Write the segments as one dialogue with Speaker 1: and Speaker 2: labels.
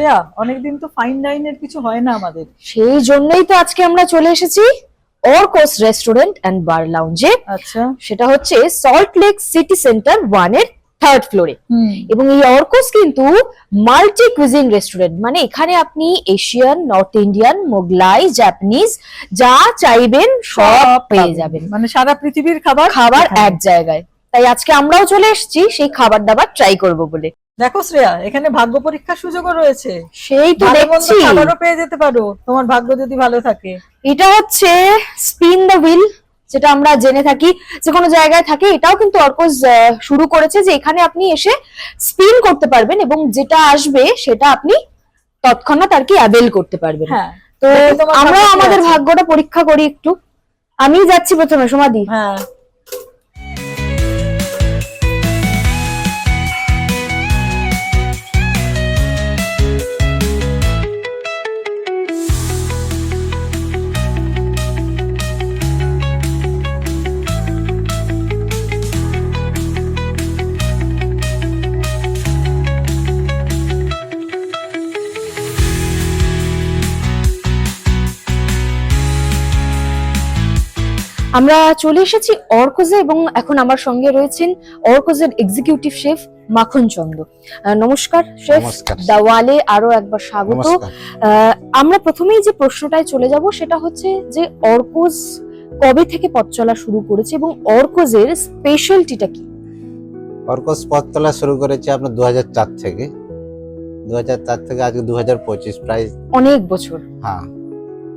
Speaker 1: শ্রেয়া অনেকদিন তো ফাইন ডাইনের কিছু হয় না আমাদের।
Speaker 2: সেই জন্যই তো আজকে আমরা চলে এসেছি অর্কোস রেস্টুরেন্ট অ্যান্ড বার লাউঞ্জে
Speaker 1: আচ্ছা।
Speaker 2: সেটা হচ্ছে সল্ট লেক সিটি সেন্টার ওয়ানের থার্ড ফ্লোরে এবং এই অর্কোস কিন্তু মাল্টি কুইজিন রেস্টুরেন্ট মানে এখানে আপনি Asian North Indian Mughlai Japanese যা চাইবেন সব পেয়ে যাবেন।
Speaker 1: মানে সারা পৃথিবীর খাবার
Speaker 2: খাবার এক জায়গায়। তাই আজকে আমরাও চলে এসেছি সেই খাবার দাবার ট্রাই করব বলে।
Speaker 1: দেখো শ্রেয়া এখানে ভাগ্য পরীক্ষার সুযোগও রয়েছে।
Speaker 2: সেই তো দেখছি।
Speaker 1: খাবারও পেয়ে যেতে পারো। তোমার ভাগ্য যদি ভালো থাকে।
Speaker 2: এটা হচ্ছে স্পিন দ্য হুইল যেটা আমরা জেনে থাকি। যে কোনো জায়গায় থাকে এটাও কিন্তু অর্কোজ শুরু করেছে যে এখানে আপনি এসে স্পিন করতে পারবেন এবং যেটা আসবে সেটা আপনি তৎক্ষণাৎ আর কি অ্যাভেল করতে পারবেন।
Speaker 1: হ্যাঁ।
Speaker 2: তো আমরা আমাদের ভাগ্যটা পরীক্ষা করি একটু। আমি যাচ্ছি প্রথমে সমাধি।
Speaker 1: হ্যাঁ।
Speaker 2: আমরা চলে এসেছি অর্কোজে এবং এখন আমার সঙ্গে রয়েছেন অর্কোজের এক্সিকিউটিভ শেফ মাখন চন্দ। নমস্কার শেফ। দাওয়ালে আরও একবার স্বাগত। আমরা প্রথমেই যে প্রশ্নটায় চলে যাব সেটা হচ্ছে যে অর্কোজ কবে থেকে পথ চলা শুরু করেছে এবং অর্কোজের স্পেশালিটিটা কি?
Speaker 3: অর্কস পথতলা শুরু করেছে আপনার দু হাজার চার থেকে। দু হাজার চার থেকে আজকে দু হাজার পঁচিশ প্রায়
Speaker 2: অনেক বছর।
Speaker 3: হ্যাঁ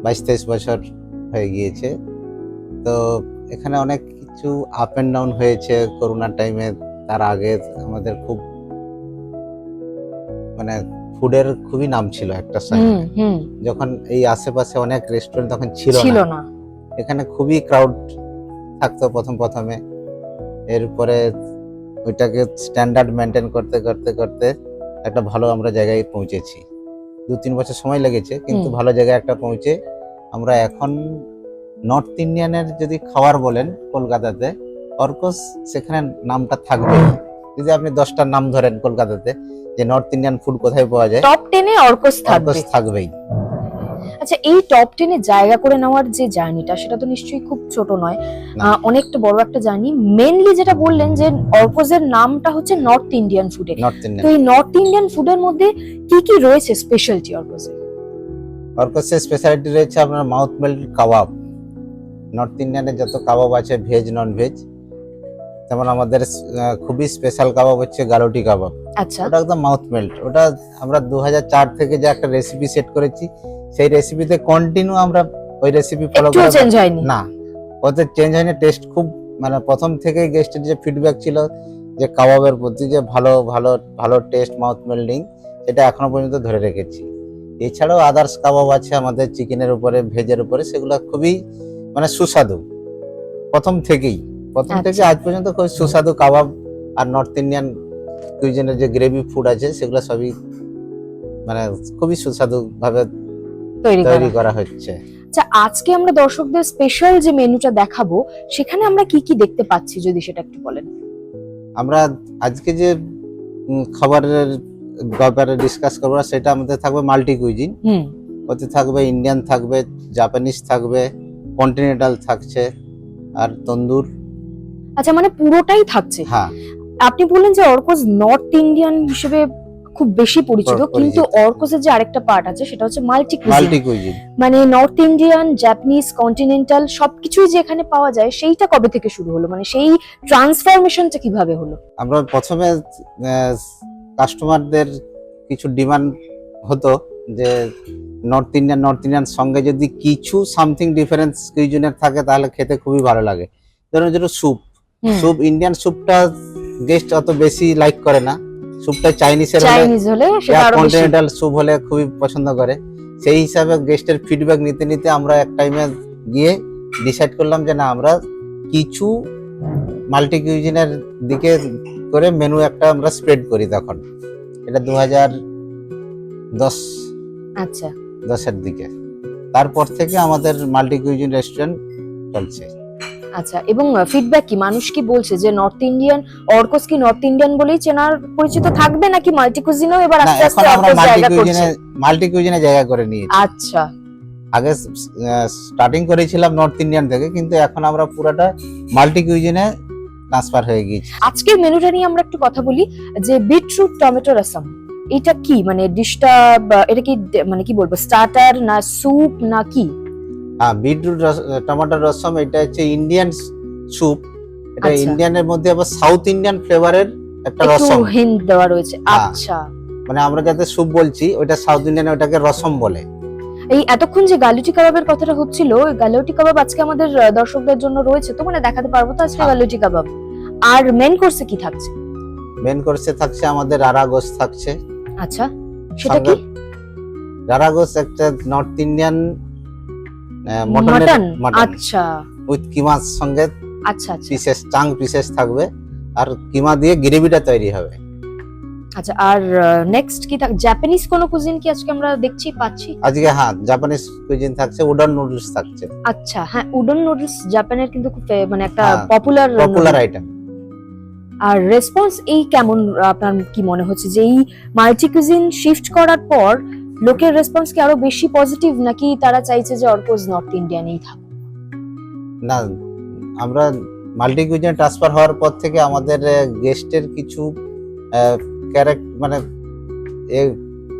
Speaker 3: বাইশ তেইশ বছর হয়ে গিয়েছে। তো এখানে অনেক কিছু আপ অ্যান্ড ডাউন হয়েছে করোনার টাইমে তার আগে আমাদের খুব মানে ফুডের খুবই নাম ছিল একটা যখন এই আশেপাশে অনেক রেস্টুরেন্ট তখন ছিল না। এখানে খুবই ক্রাউড থাকতো প্রথম প্রথমে। এরপরে ওইটাকে স্ট্যান্ডার্ড মেনটেন করতে করতে করতে একটা ভালো আমরা জায়গায় পৌঁছেছি। দু তিন বছর সময় লেগেছে কিন্তু ভালো জায়গায় একটা পৌঁছে আমরা এখন নর্থ ইন্ডিয়ানের যদি খাবার বলেন কলকাতাতে অর্কস সেখানে নামটা থাকবে। যদি আপনি দশটার নাম ধরেন কলকাতাতে যে নর্থ ইন্ডিয়ান ফুড কোথায় পাওয়া যায়?
Speaker 2: টপ টেনে অর্কোজ থাকবে।
Speaker 3: অর্কস থাকবেই।
Speaker 2: আচ্ছা এই টপ টেনে জায়গা করে নেওয়ার যে জার্নিটা সেটা তো নিশ্চয়ই খুব ছোট নয়। অনেকটা বড় একটা জার্নি। মেনলি যেটা বললেন যে অর্কোজের নামটা হচ্ছে নর্থ ইন্ডিয়ান ফুডে
Speaker 3: নর্থ
Speaker 2: তো এই নর্থ ইন্ডিয়ান ফুডের মধ্যে কি কি রয়েছে স্পেশালিটি অর্কোজে
Speaker 3: অর্কসের স্পেশালিটি রয়েছে আপনার মাউথ মেল্ট কাবাব নর্থ ইন্ডিয়ানের যত কাবাব আছে ভেজ নন ভেজ যেমন আমাদের খুবই স্পেশাল কাবাব হচ্ছে গারোটি কাবাব।
Speaker 2: আচ্ছা।
Speaker 3: ওটা একদম মাউথ মেল্ট ওটা আমরা দু হাজার চার থেকে যে একটা রেসিপি সেট করেছি সেই রেসিপিতে কন্টিনিউ আমরা ওই রেসিপি ফলো করে
Speaker 2: চেঞ্জ হয়নি?
Speaker 3: না। ওতে চেঞ্জ হয়নি টেস্ট খুব মানে প্রথম থেকে গেস্টের যে ফিডব্যাক ছিল যে কাবাবের প্রতি যে ভালো ভালো ভালো টেস্ট মাউথ মেল্টিং সেটা এখনও পর্যন্ত ধরে রেখেছি। এছাড়াও আদার্স কাবাব আছে আমাদের চিকেনের উপরে ভেজের উপরে সেগুলো খুবই মানে সুস্বাদু। প্রথম থেকেই। প্রথম থেকে
Speaker 2: আচ্ছা।
Speaker 3: আজ পর্যন্ত খুব সুস্বাদু কাবাব আর নর্থ ইন্ডিয়ান কুইজেনের যে গ্রেভি ফুড আছে সেগুলো সবই মানে খুবই সুস্বাদু ভাবে
Speaker 2: তৈরি করা
Speaker 3: হচ্ছে।
Speaker 2: আচ্ছা আজকে আমরা দর্শকদের স্পেশাল যে মেনুটা দেখাবো সেখানে আমরা কি কি দেখতে পাচ্ছি যদি সেটা একটু বলেন?
Speaker 3: আমরা আজকে যে খাবারের ব্যাপারে ডিসকাস করব সেটা আমাদের থাকবে মাল্টি কুইজিন ওতে থাকবে ইন্ডিয়ান থাকবে জাপানিজ থাকবে কন্টিনেন্টাল থাকছে আর তন্দুর।
Speaker 2: আচ্ছা মানে পুরোটাই থাকছে?
Speaker 3: হ্যাঁ।
Speaker 2: আপনি বললেন যে অর্কোজ নর্থ ইন্ডিয়ান হিসেবে খুব বেশি পরিচিত। কিন্তু অর্কোজের যে আরেকটা পার্ট আছে সেটা হচ্ছে মাল্টি
Speaker 3: মাল্টি কুইজিন
Speaker 2: মানে নর্থ ইন্ডিয়ান জাপানিজ কন্টিনেন্টাল সবকিছুই যে এখানে পাওয়া যায় সেইটা কবে থেকে শুরু হলো? মানে সেই ট্রান্সফরমেশনটা কীভাবে হলো?
Speaker 3: আমরা প্রথমে কাস্টমারদের কিছু ডিমান্ড হতো যে নর্থ ইন্ডিয়ান নর্থ ইন্ডিয়ান সঙ্গে যদি কিছু সামথিং ডিফারেন্স কুইজিনের থাকে তাহলে খেতে খুবই ভালো লাগে। ধরুন যেটা স্যুপ স্যুপ ইন্ডিয়ান স্যুপটা গেস্ট অত বেশি লাইক করে না। স্যুপটা চাইনিজের হলে কন্টিনেন্টাল স্যুপ হলে খুবই পছন্দ করে। সেই হিসাবে গেস্টের ফিডব্যাক নিতে নিতে আমরা এক টাইমে গিয়ে ডিসাইড করলাম যে না আমরা কিছু মাল্টি কিউজিনের দিকে করে মেনু একটা আমরা স্প্রেড করি তখন। এটা দু হাজার দশ।
Speaker 2: আচ্ছা।
Speaker 3: দশের দিকে। তারপর থেকে আমাদের মাল্টি কিউজিন রেস্টুরেন্ট চলছে।
Speaker 2: আচ্ছা এবং ফিডব্যাক কি? মানুষ কি বলছে যে নর্থ ইন্ডিয়ান অর্কস কি নর্থ ইন্ডিয়ান বলেই চেনার পরিচিত থাকবে নাকি মাল্টি কুজিনও এবার আস্তে আস্তে অর্কস জায়গা করছে?
Speaker 3: কুইজিনে মাল্টি কুইজিনে জায়গা করে নিয়েছি।
Speaker 2: আচ্ছা।
Speaker 3: আগে স্টার্টিং করেছিলাম নর্থ ইন্ডিয়ান থেকে কিন্তু এখন আমরা পুরোটা মাল্টি কুইজিনে ট্রান্সফার হয়ে গিয়েছি।
Speaker 2: আজকের মেনুটা নিয়ে আমরা একটু কথা বলি যে বিটরুট টমেটো রসম এটা কি? মানে ডিশটা এটা কি মানে কি বলব? স্টার্টার না স্যুপ না কি?
Speaker 3: হ্যাঁ বিটরুট টমেটো রসম এটা হচ্ছে ইন্ডিয়ান স্যুপ এটা
Speaker 2: আচ্ছা।
Speaker 3: ইন্ডিয়ানের মধ্যে আবার সাউথ ইন্ডিয়ান ফ্লেভারের একটা রসম।
Speaker 2: হিন্ট দেওয়া রয়েছে।
Speaker 3: হ্যাঁ।
Speaker 2: আচ্ছা।
Speaker 3: মানে আমরা যাতে স্যুপ বলছি ওটা সাউথ ইন্ডিয়ান ওটাকে রসম বলে।
Speaker 2: এই এতক্ষণ যে গালুটি কাবাবের কথাটা হচ্ছিল ওই গালুটি কাবাব আজকে আমাদের দর্শকদের জন্য রয়েছে তো মানে দেখাতে পারব তো আজকে
Speaker 3: হ্যাঁ।
Speaker 2: গালুটি কাবাব। আর মেন কোর্সে কি থাকছে?
Speaker 3: মেন কোর্সে থাকছে আমাদের রারাগোস থাকছে।
Speaker 2: আচ্ছা সেটা কি?
Speaker 3: রারাগোস একটা নর্থ ইন্ডিয়ান মটন
Speaker 2: আচ্ছা।
Speaker 3: উইথ কিমার সঙ্গে
Speaker 2: আচ্ছা আচ্ছা।
Speaker 3: পিসেস চাং পিসেস থাকবে। আর কিমা দিয়ে গ্রেভিটা তৈরি হবে।
Speaker 2: আচ্ছা আর নেক্সট কি থাক জাপানিজ কোনো কুজিন কি আজকে আমরা দেখছি পাচ্ছি?
Speaker 3: আজকে হ্যাঁ জাপানিজ কুইজিন থাকছে উডন নুডলস থাকছে।
Speaker 2: আচ্ছা হ্যাঁ উডন নুডলস জাপানের কিন্তু খুব মানে একটা পপুলার
Speaker 3: পপুলার আইটেম
Speaker 2: আর রেসপন্স এই কেমন আপনার কি মনে হচ্ছে যে এই মাল্টি কুজিন শিফট করার পর লোকের রেসপন্স কি আরও বেশি পজিটিভ নাকি তারা চাইছে যে অর্কোজ নর্থ ইন্ডিয়ানেই থাকুক
Speaker 3: না আমরা মাল্টি কুইজিনে ট্রান্সফার হওয়ার পর থেকে আমাদের গেস্টের কিছু ক্যারেক্ট মানে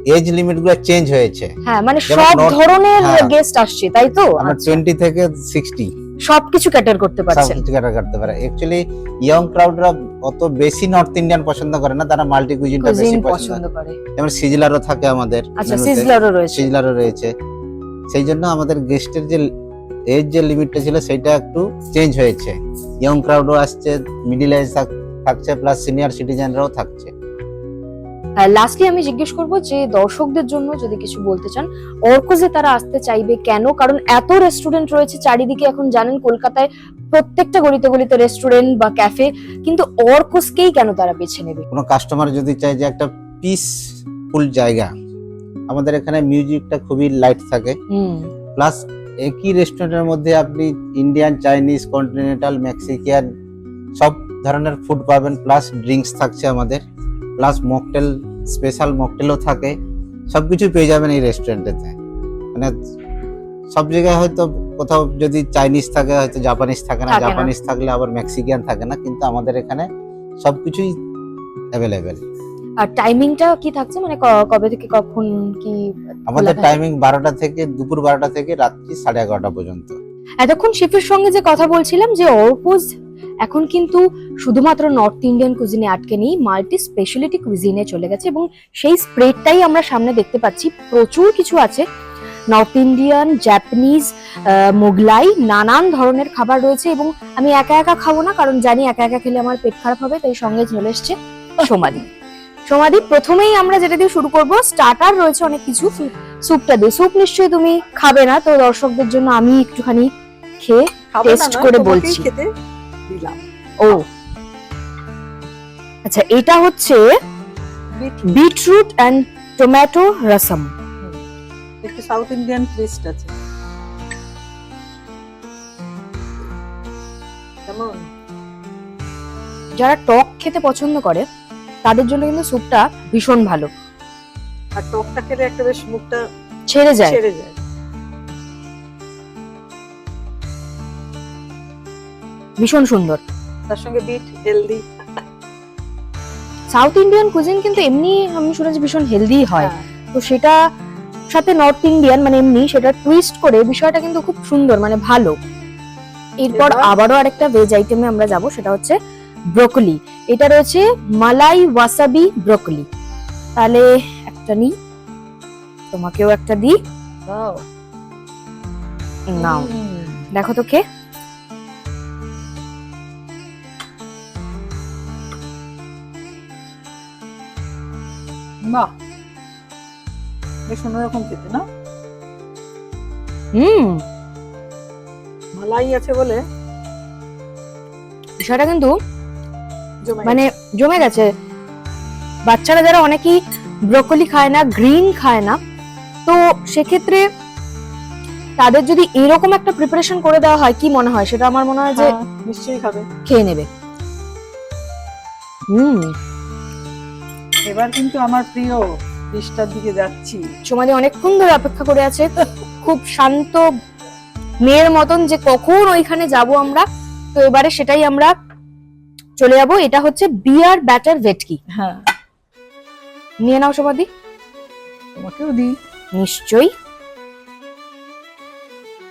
Speaker 3: এজ লিমিটগুলো চেঞ্জ হয়েছে
Speaker 2: হ্যাঁ মানে সব ধরনের
Speaker 3: হ্যাঁ।
Speaker 2: গেস্ট আসছে তাই তো
Speaker 3: আমরা
Speaker 2: আচ্ছা।
Speaker 3: টোয়েন্টি থেকে সিক্সটি
Speaker 2: সবকিছু ক্যাটার করতে
Speaker 3: সব
Speaker 2: পারছেন
Speaker 3: কিছু ক্যাটার করতে পারে। অ্যাকচুয়ালি ইয়ং ক্রাউডরা অত বেশি নর্থ ইন্ডিয়ান পছন্দ করে না তারা মাল্টি কুইজিনটা বেশি পছন্দ
Speaker 2: করে।
Speaker 3: যেমন সিজলারও থাকে আমাদের
Speaker 2: আচ্ছা। সিজলারও রয়েছে।
Speaker 3: সিজলারও রয়েছে। সেই জন্য আমাদের গেস্টের যে এজ যে লিমিটটা ছিল সেটা একটু চেঞ্জ হয়েছে। ইয়ং ক্রাউডও আসছে মিডিল এজ থাকছে প্লাস সিনিয়র সিটিজেনরাও থাকছে।
Speaker 2: লাস্টলি আমি জিজ্ঞেস করব যে দর্শকদের জন্য যদি কিছু বলতে চান অর্কোজে তারা আসতে চাইবে কেন? কারণ এত রেস্টুরেন্ট রয়েছে চারিদিকে এখন জানেন কলকাতায় প্রত্যেকটা গলিতে গলিতে রেস্টুরেন্ট বা ক্যাফে কিন্তু অর্কোসকেই কেন তারা বেছে নেবে?
Speaker 3: কোনো কাস্টমার যদি চায় যে একটা পিসফুল জায়গা আমাদের এখানে মিউজিকটা খুবই লাইট থাকে। প্লাস একই রেস্টুরেন্টের মধ্যে আপনি ইন্ডিয়ান চাইনিজ কন্টিনেন্টাল মেক্সিকান সব ধরনের ফুড পাবেন প্লাস ড্রিঙ্কস থাকছে আমাদের। প্লাস মকটেল স্পেশাল মকটেলও থাকে। সব কিছু পেয়ে যাবেন এই রেস্টুরেন্টেতে মানে সব জায়গায় হয়তো কোথাও যদি চাইনিজ থাকে হয়তো জাপানিজ থাকে না। জাপানিজ থাকলে আবার মেক্সিকান থাকে না। কিন্তু আমাদের এখানে সব কিছুই অ্যাভেলেবেল
Speaker 2: আর টাইমিংটা কি থাকছে? মানে কবে থেকে কখন কি
Speaker 3: আমাদের টাইমিং বারোটা থেকে দুপুর বারোটা থেকে রাত্রি সাড়ে এগারোটা পর্যন্ত।
Speaker 2: এতক্ষণ শিফের সঙ্গে যে কথা বলছিলাম যে অর্কোজ এখন কিন্তু শুধুমাত্র নর্থ ইন্ডিয়ান কুজিনে আটকে নেই মাল্টি স্পেশালিটি কুজিনে চলে গেছে এবং সেই স্প্রেডটাই আমরা সামনে দেখতে পাচ্ছি। প্রচুর কিছু আছে। নর্থ ইন্ডিয়ান জাপানিজ মোগলাই নানান ধরনের খাবার রয়েছে এবং আমি একা একা খাব না কারণ জানি একা একা খেলে আমার পেট খারাপ হবে তাই সঙ্গে চলে এসছে সোমাদি। সোমাদি প্রথমেই আমরা যেটা দিয়ে শুরু করব স্টার্টার রয়েছে অনেক কিছু স্যুপটা দিয়ে। স্যুপ নিশ্চয়ই তুমি খাবে না তো দর্শকদের জন্য আমি একটুখানি খেয়ে
Speaker 1: না
Speaker 2: করে বলছি। ও। আচ্ছা এটা হচ্ছে বিটরুট। অ্যান্ড টমেটো রসম।
Speaker 1: একটু সাউথ ইন্ডিয়ান টুইস্ট আছে। কেমন?
Speaker 2: যারা টক খেতে পছন্দ করে তাদের জন্য কিন্তু স্যুপটা ভীষণ ভালো।
Speaker 1: আর টকটা খেলে একটা বেশ মুখটা
Speaker 2: ছেড়ে যায়।
Speaker 1: ছেড়ে যায়।
Speaker 2: ভীষণ সুন্দর।
Speaker 1: তার সঙ্গে bit healthy
Speaker 2: South Indian cuisine কিন্তু এমনি আমি শুনেছি ভীষণ হেলদি হয়।
Speaker 1: হ্যাঁ।
Speaker 2: তো সেটা সাথে নর্থ ইন্ডিয়ান মানে এমনি সেটা টুইস্ট করে বিষয়টা কিন্তু খুব সুন্দর মানে ভালো। এরপর আবারও আরেকটা ভেজ আইটেমে আমরা যাব সেটা হচ্ছে ব্রোকলি এটা রয়েছে মালাই ওয়াসাবি ব্রোকলি তাহলে একটা নিই তোমাকেও একটা দিই নাও দেখো তো কে।
Speaker 1: বাহ বেশ অন্যরকম খেতে না?
Speaker 2: হুম।
Speaker 1: মালাই আছে বলে?
Speaker 2: বিষয়টা কিন্তু
Speaker 1: জমে
Speaker 2: মানে। জমে গেছে। বাচ্চারা যারা অনেকেই ব্রোকলি খায় না গ্রিন খায় না তো সেক্ষেত্রে তাদের যদি এরকম একটা প্রিপারেশন করে দেওয়া হয় কি মনে হয়? সেটা আমার মনে হয় যে
Speaker 1: হ্যাঁ, নিশ্চয়ই খাবে।
Speaker 2: খেয়ে নেবে। হুম।
Speaker 1: এবার কিন্তু আমার প্রিয় ডিশটার দিকে যাচ্ছি।
Speaker 2: সমাধি অনেকক্ষণ ধরে অপেক্ষা করে আছে। খুব শান্ত মেয়ের মতন যে কখন ওইখানে যাব আমরা তো এবারে সেটাই আমরা চলে যাব। এটা হচ্ছে বিয়ার ব্যাটার ভেটকি।
Speaker 1: হ্যাঁ।
Speaker 2: নিয়ে নাও সমাধি
Speaker 1: তোমাকেও দিই।
Speaker 2: নিশ্চয়ই।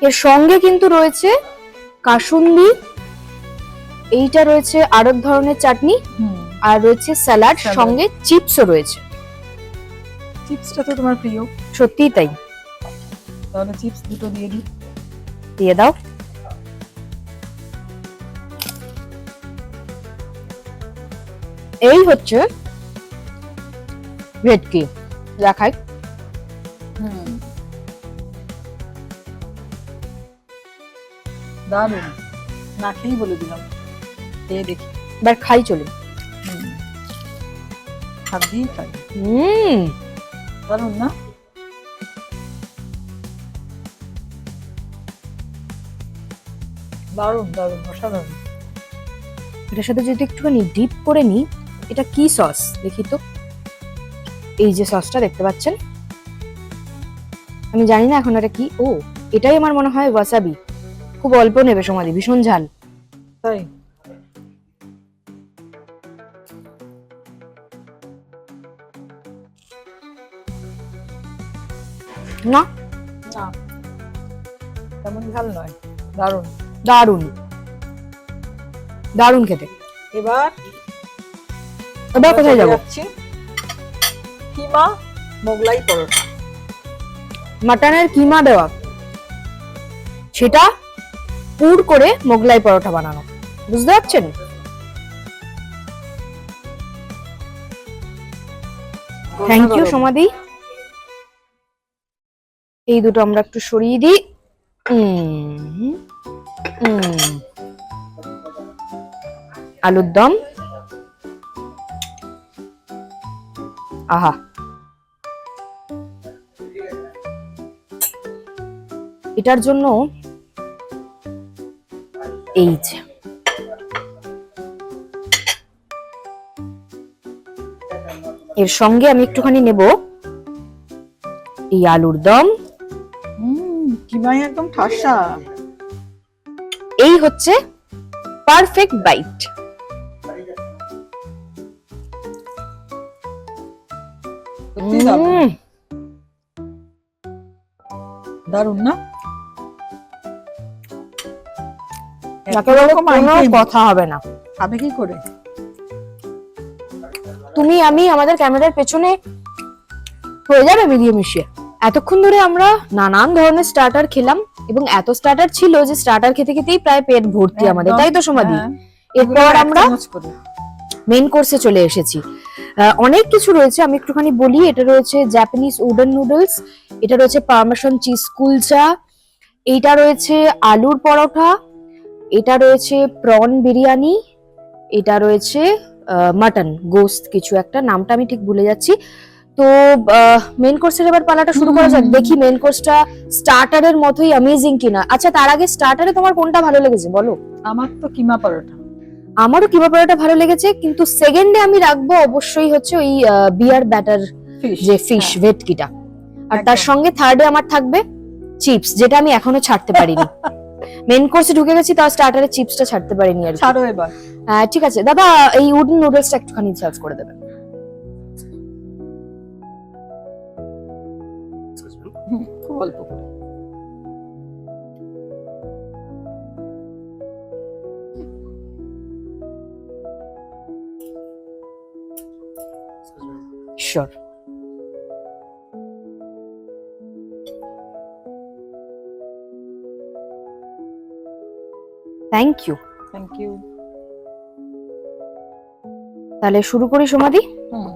Speaker 2: এর সঙ্গে কিন্তু রয়েছে কাসুন্দি। এইটা রয়েছে আরেক ধরনের চাটনি।
Speaker 1: হুম।
Speaker 2: আর রয়েছে স্যালাড. সঙ্গে চিপসও রয়েছে।
Speaker 1: চিপসটা তো তোমার প্রিয়।
Speaker 2: সত্যিই তাই।
Speaker 1: তাহলে চিপস দুটো দিয়ে দিই।
Speaker 2: দিয়ে দাও। এই হচ্ছে ভেটকি দেখাই।
Speaker 1: হুম। দারুণ। না খেয়েই বলে দিলাম। খেয়ে দেখি।
Speaker 2: এবার খাই চলুন।
Speaker 1: হুম হাত দিয়েই খাই।
Speaker 2: হুম।
Speaker 1: দারুণ না। দারুণ দারুণ অসাধারণ।
Speaker 2: এটার সাথে যদি একটুখানি ডিপ করে নিই এটা কি সস দেখি তো। এই যে সসটা দেখতে পাচ্ছেন? আমি জানি না এখন এটা কি। ও এটাই আমার মনে হয় ওয়াসাবি খুব অল্প নেবে সমাধি ভীষণ ঝাল।
Speaker 1: তাই?
Speaker 2: না?
Speaker 1: না। তেমন ঝাল নয়। দারুণ।
Speaker 2: দারুণ। দারুণ খেতে।
Speaker 1: এবার
Speaker 2: এবার কোথায় যাব?
Speaker 1: কিমা মোগলাই পরোটা।
Speaker 2: মাটনের কিমা দেওয়া। সেটা পুর করে মোগলাই পরোটা বানানো। বুঝতে পারছেন? থ্যাংক ইউ সমাধি। এই দুটো আমরা একটু সরিয়ে দিই। আলুর দম। আহা। এটার জন্য এই যে। এর সঙ্গে আমি একটুখানি নেব এই আলুর দম।
Speaker 1: হুম একদম ঠাসা।
Speaker 2: এই হচ্ছে পারফেক্ট বাইট
Speaker 1: দারুণ। না?
Speaker 2: কথা হবে না।
Speaker 1: খাবে কি করে?
Speaker 2: তুমি আমি আমাদের ক্যামেরার পেছনে হয়ে যাবে মিলিয়ে মিশিয়ে এতক্ষণ ধরে আমরা নানান ধরনের স্টার্টার খেলাম এবং এত স্টার্টার ছিল যে স্টার্টার খেতে খেতেই প্রায় পেট ভর্তি আমাদের তাই তো সমাধি
Speaker 1: হ্যাঁ।
Speaker 2: এরপর আমরা। মেইন কোর্সে চলে এসেছি অনেক কিছু রয়েছে আমি একটুখানি বলি এটা রয়েছে জাপানিজ উডেন নুডলস এটা রয়েছে পারমেশন চিজ কুলচা এইটা রয়েছে আলুর পরোটা এটা রয়েছে প্রন বিরিয়ানি এটা রয়েছে মাটন গোস্ত কিছু একটা নামটা আমি ঠিক ভুলে যাচ্ছি তো মেন কোর্সের এবার পালাটা শুরু করা যাক। দেখি মেন কোর্সটা স্টার্টারের মতোই অ্যামেজিং কিনা। আচ্ছা তার আগে স্টার্টারে তোমার কোনটা ভালো লেগেছে বলো?
Speaker 1: আমার তো কিমা পরোটা।
Speaker 2: আমারও কিমা পরোটা ভালো লেগেছে কিন্তু সেকেন্ডে আমি রাখব অবশ্যই হচ্ছে ওই বিয়ার ব্যাটার যে ফিশ ভেটকিটা। আর তার সঙ্গে থার্ডে আমার থাকবে চিপস যেটা আমি এখনও ছাড়তে পারিনি। মেন কোর্সে ঢুকে গেছি তাও স্টার্টারে চিপসটা ছাড়তে পারিনি আর
Speaker 1: ছাড়ো এবার।
Speaker 2: ঠিক আছে। দাদা এই উডেন নুডলসটা একটুখানি সার্ভ করে দেবেন।
Speaker 1: খুব অল্প করে
Speaker 2: থ্যাংক ইউ
Speaker 1: থ্যাংক ইউ
Speaker 2: তাহলে শুরু করি সমাধি?
Speaker 1: হুম।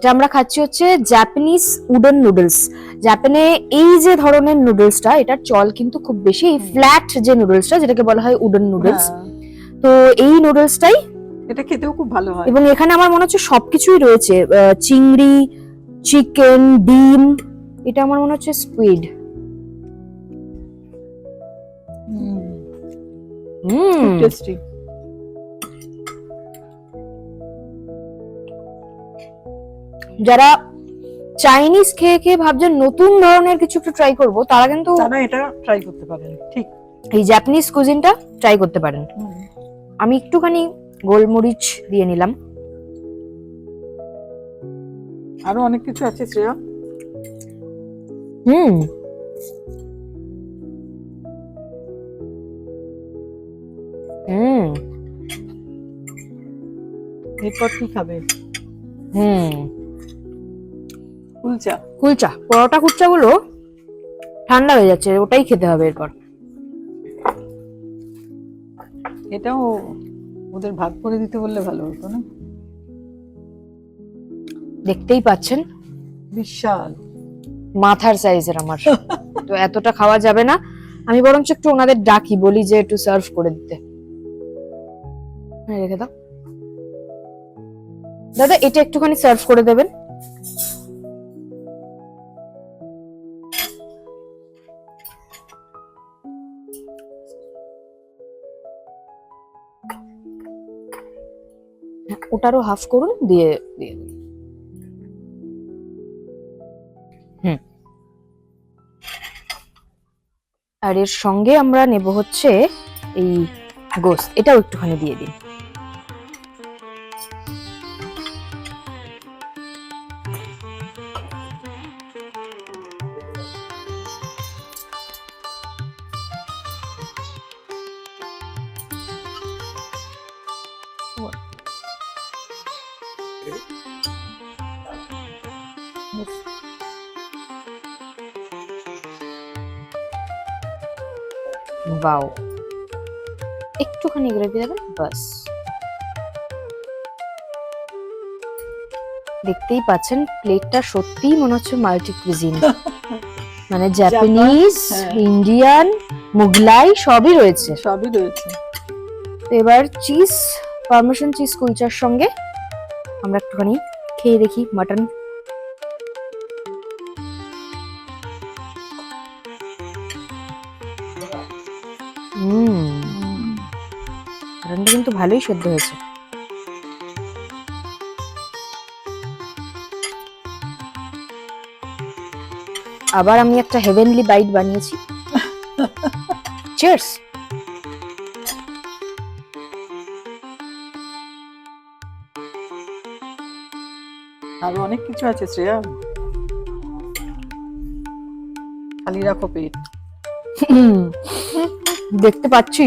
Speaker 2: এটা আমরা খাচ্ছি হচ্ছে জাপানিজ উডেন নুডলস জাপানে এই যে ধরনের নুডলসটা এটার চল কিন্তু খুব বেশি। এই ফ্ল্যাট যে নুডলসটা যেটাকে বলা হয় উডেন নুডলস
Speaker 1: হ্যাঁ।
Speaker 2: তো এই নুডলসটাই
Speaker 1: এটা খেতেও খুব ভালো হয়।
Speaker 2: এবং এখানে আমার মনে হচ্ছে সবকিছুই রয়েছে। চিংড়ি চিকেন ডিম এটা আমার মনে হচ্ছে স্কুইড হুম।
Speaker 1: টেস্টি
Speaker 2: যারা চাইনিজ খেয়ে খেয়ে ভাবছেন নতুন ধরনের কিছু একটু ট্রাই করব তারা কিন্তু
Speaker 1: তারা এটা ট্রাই করতে পারেন ঠিক।
Speaker 2: এই জাপানিজ কুজিনটা ট্রাই করতে পারেন। আমি একটুখানি গোলমরিচ দিয়ে নিলাম।
Speaker 1: আরও অনেক কিছু আছে শ্রেয়া?
Speaker 2: হুম। হুম।
Speaker 1: এরপর কি খাবে?
Speaker 2: হুম।
Speaker 1: কুলচা?
Speaker 2: কুলচা। পরোটা কুলচা গুলো ঠান্ডা হয়ে যাচ্ছে ওটাই খেতে হবে এরপর।
Speaker 1: এটাও ওদের ভাগ করে দিতে বললে ভালো হতো না?
Speaker 2: দেখতেই পাচ্ছেন
Speaker 1: বিশাল।
Speaker 2: মাথার সাইজের আমার। তো এতটা খাওয়া যাবে না। আমি বরঞ্চ একটু ওনাদের ডাকি বলি যে একটু সার্ভ করে দিতে। হ্যাঁ, রেখে দাও। দাদা এটা একটুখানি সার্ভ করে দেবেন। ওটারও হাফ করুন, দিয়ে দিয়ে দিন। হুম আর এর সঙ্গে আমরা নেব হচ্ছে এই গোস এটাও একটুখানি দিয়ে দিন বাস দেখতেই পাচ্ছেন প্লেটটা সত্যিই মনে হচ্ছে মাল্টি কুজিন মানে জাপানিজ। ইন্ডিয়ান মুগলাই সবই রয়েছে।
Speaker 1: সবই রয়েছে।
Speaker 2: তো এবার চিজ পারমেশন চিজ কুলচার সঙ্গে আমরা একটুখানি খেয়ে দেখি মাটন কিন্তু ভালোই সেদ্ধ হয়েছে। আবার আমি একটা হেভেনলি বাইট বানিয়েছি। চিয়ার্স
Speaker 1: আরও অনেক কিছু আছে শ্রেয়া। খালি রাখো পেট।
Speaker 2: দেখতে পাচ্ছি।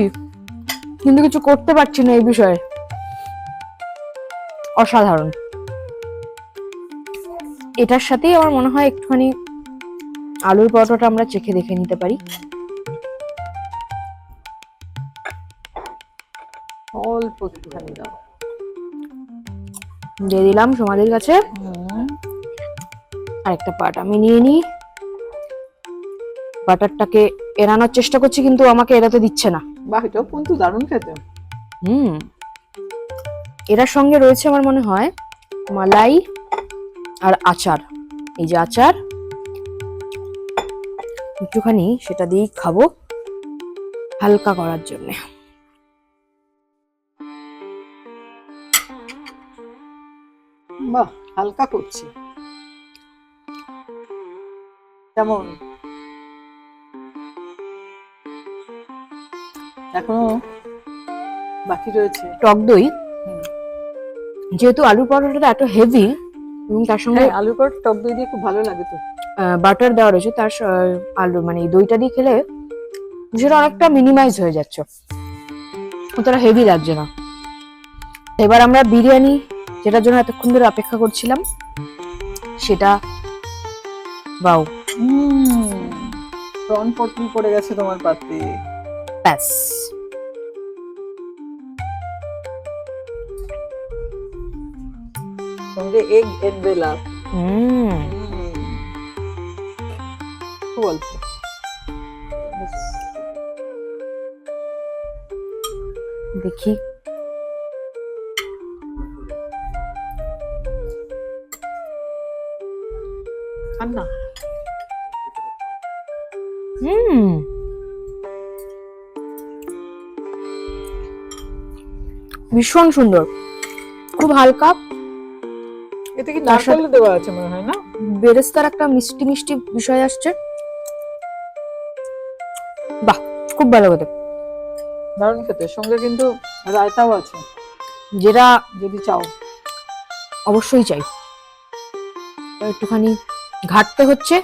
Speaker 2: কিন্তু কিছু করতে পারছি না এই বিষয়ে। অসাধারণ। এটার সাথেই আমার মনে হয় একটুখানি আলুর পরোটাটা আমরা চেখে দেখে নিতে পারি।
Speaker 1: অল্প
Speaker 2: দিয়ে দিলাম সমাধির কাছে। আরেকটা পাট আমি নিয়ে নিই। বাটারটাকে এড়ানোর চেষ্টা করছি কিন্তু আমাকে এড়াতে দিচ্ছে না।
Speaker 1: বাহ এটাও কিন্তু দারুণ খেতে।
Speaker 2: হুম। এটার সঙ্গে রয়েছে আমার মনে হয় মালাই আর আচার। এই যে আচার একটুখানি সেটা দিয়েই খাব হালকা করার জন্য।
Speaker 1: বাহ হালকা করছি। কেমন? এখনও বাকি রয়েছে।
Speaker 2: টক দই? যেহেতু আলু পরোটাটা এত হেভি এবং তার সঙ্গে
Speaker 1: হ্যাঁ আলু পর টক দই দিয়ে খুব ভালো লাগে তো।
Speaker 2: বাটার দেওয়া রয়েছে তার আলু মানে দইটা দিয়ে খেলে সেটা অনেকটা মিনিমাইজ হয়ে যাচ্ছে। অতটা হেভি লাগছে না। এবার আমরা বিরিয়ানি যেটার জন্য এতক্ষণ ধরে অপেক্ষা করছিলাম সেটা বাউ
Speaker 1: প্রন পটল পড়ে গেছে তোমার পাতে।
Speaker 2: ব্যাস
Speaker 1: সঙ্গে এগ এনভেলাপ
Speaker 2: হুম
Speaker 1: খুব অল্প ব্যাস।
Speaker 2: দেখি ভীষণ সুন্দর। খুব হালকা।
Speaker 1: এতে কি নারকেল দেওয়া আছে মনে হয় না?
Speaker 2: বেরেস্তার একটা মিষ্টি মিষ্টি বিষয় আসছে। বাহ খুব ভালো খেতে।
Speaker 1: দারুণ খেতে। সঙ্গে কিন্তু রায়তাও আছে।
Speaker 2: যেটা
Speaker 1: যদি চাও।
Speaker 2: অবশ্যই চাই। একটুখানি ঘাটতে হচ্ছে।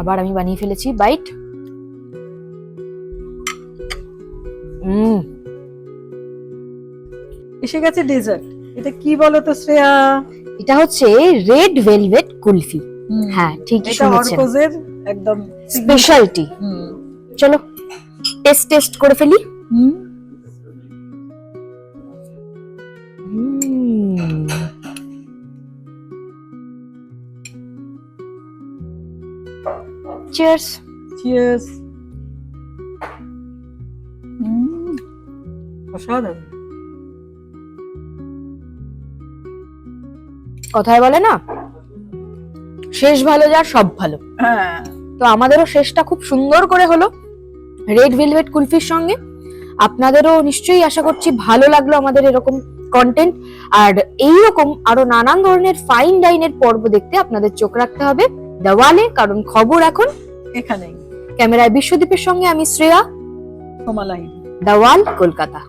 Speaker 2: আবার আমি বানিয়ে ফেলেছি বাইট। হুম
Speaker 1: এসে গেছে ডেজার্ট এটা কি বলো তো শ্রেয়া?
Speaker 2: এটা হচ্ছে রেড ভেলভেট কুলফি। হ্যাঁ
Speaker 1: ঠিক
Speaker 2: শুনেছেন।
Speaker 1: একদম
Speaker 2: স্পেশালিটি
Speaker 1: হুম।
Speaker 2: চলো টেস্ট টেস্ট করে ফেলি। চিয়ার্স
Speaker 1: চিয়ার্স অসাধারণ
Speaker 2: কথায় বলে না? শেষ ভালো যার সব ভালো।
Speaker 1: হ্যাঁ।
Speaker 2: তো আমাদেরও শেষটা খুব সুন্দর করে হলো রেড ভেলভেট কুলফির সঙ্গে। আপনাদেরও নিশ্চয়ই আশা করছি ভালো লাগল আমাদের এরকম কন্টেন্ট আর এই রকম আরও নানান ধরনের ফাইন ডাইনের পর্ব দেখতে আপনাদের চোখ রাখতে হবে। দেওয়ালে কারণ খবর এখন
Speaker 1: এখানেই।
Speaker 2: ক্যামেরায় বিশ্বদীপের সঙ্গে আমি শ্রেয়া।
Speaker 1: সোমালাই।
Speaker 2: দেওয়াল কলকাতা।